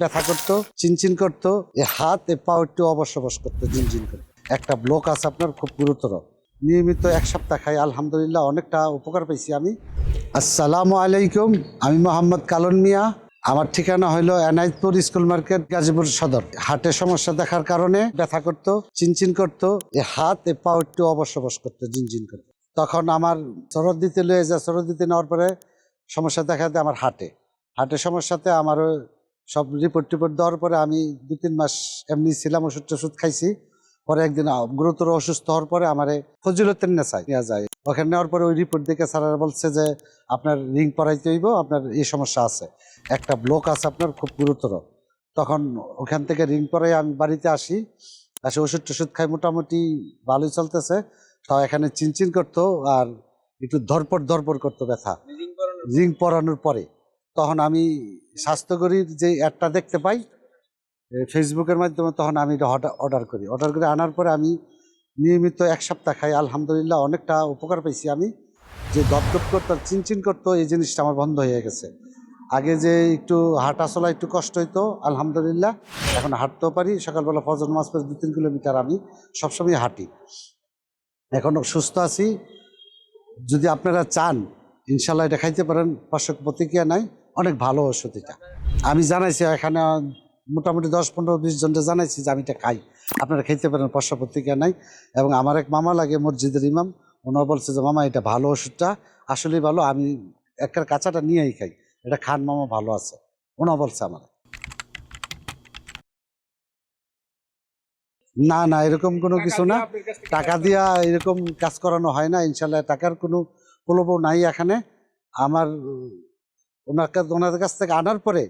ব্যথা করতো, চিনচিন করতো, এ হাত, এ পা একটু অবশ্য করতো, ঝিনঝিন করে। একটা ব্লক আছে আপনার, খুব গুরুতর। নিয়মিত এক সপ্তাহ খাই, আলহামদুলিল্লাহ, অনেকটা উপকার পেয়েছি আমি। আসসালামু আলাইকুম, আমি মোহাম্মদ কালন মিয়া। আমার ঠিকানা হলো এনায়তপুর স্কুল মার্কেট, গাজীপুর সদর। হার্টের সমস্যা দেখার কারণে ব্যথা করতো চিনচিন করতো, এ হাত, এ পা একটু অবশ্য করতো, ঝিনঝিন করতো। তখন আমার সরদ দিতে লয়ে যা সরদ দিতে নেওয়ার পরে সমস্যা দেখাতে আমার হাটে। হার্টের সমস্যাতে আমারও সব রিপোর্ট টিপোর্ট দেওয়ার পরে আমি দু তিন মাস এমনি ছিলাম ওষুধ টষুধ খাইছি। পরে একদিন গুরুতর অসুস্থ হওয়ার পরে আমার ফজিলতের নেশায় নেওয়া যায়। ওখানে নেওয়ার পরে ওই রিপোর্ট দেখে স্যারেরা বলছে যে আপনার রিং পরাইতে হইব আপনার এই সমস্যা আছে। একটা ব্লক আছে আপনার খুব গুরুতর। তখন ওখান থেকে রিং পরাই আমি বাড়িতে আসি। আসে ওষুধ টষুধ খাই মোটামুটি ভালোই চলতেছে। তাও এখানে চিনচিন করতো আর একটু ধরপড় ধরপড় করতো ব্যথা। রিং পরানোর পরে। তখন আমি স্বাস্থ্যকরীর যে অ্যাডটা দেখতে পাই ফেসবুকের মাধ্যমে তখন আমি এটা অর্ডার করি। অর্ডার করে আনার পরে আমি নিয়মিত এক সপ্তাহ খাই। আলহামদুলিল্লাহ অনেকটা উপকার পেয়েছি আমি। যে দপদপ করতো, চিনচিন করতো এই জিনিসটা আমার বন্ধ হয়ে গেছে। আগে যে একটু হাঁটা চলা একটু কষ্ট হইতো, আলহামদুলিল্লাহ। এখন হাঁটতেও পারি। সকালবেলা ফজর মাস পরে দু তিন কিলোমিটার আমি সবসময় হাঁটি। এখনও সুস্থ আছি। যদি আপনারা চান, ইনশাল্লাহ এটা খাইতে পারেন। পার্শ্ব প্রতিক্রিয়া নাই। অনেক ভালো ওষুধ এটা। আমি জানাইছি এখানে মোটামুটি দশ পনেরো বিশ জনকে জানাইছি যে আমি এটা খাই। আপনারা খেতে পারেন পার্শ্ব প্রতিক্রিয়া নাই। এবং আমার এক মামা লাগে, মসজিদের ইমাম ওনাও বলছে যে, মামা, এটা ভালো ওষুধটা, আসলেই ভালো, আমি একের কাঁচাটা নিয়েই খাই। এটা খান, মামা, ভালো আছে। ওনাও বলছে আমার। না না, এরকম কোনো কিছু না। টাকা দিয়া এরকম কাজ করানো হয় না, ইনশাল্লাহ টাকার কোনো প্রলোভন নাই এখানে। আমার কাছ ওনাদের কাছ থেকে আনার পরে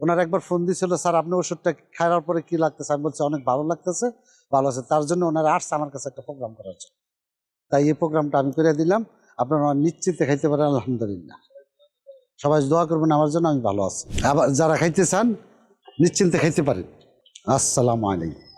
ওনার একবার ফোন দিয়েছিল, স্যার, আপনি ওষুধটা খাওয়ার পরে কি লাগতেছে? আমি বলছি, অনেক ভালো লাগতেছে, ভালো আছে। তার জন্য ওনার আসছে আমার কাছে একটা প্রোগ্রাম করার জন্য। তাই এই প্রোগ্রামটা আমি করে দিলাম। আপনারা নিশ্চিন্তে খাইতে পারেন, আলহামদুলিল্লাহ। সবাই দোয়া করবেন আমার জন্য, আমি ভালো আছি। আবার যারা খাইতে চান, নিশ্চিন্তে খাইতে পারেন। আসসালামু আলাইকুম।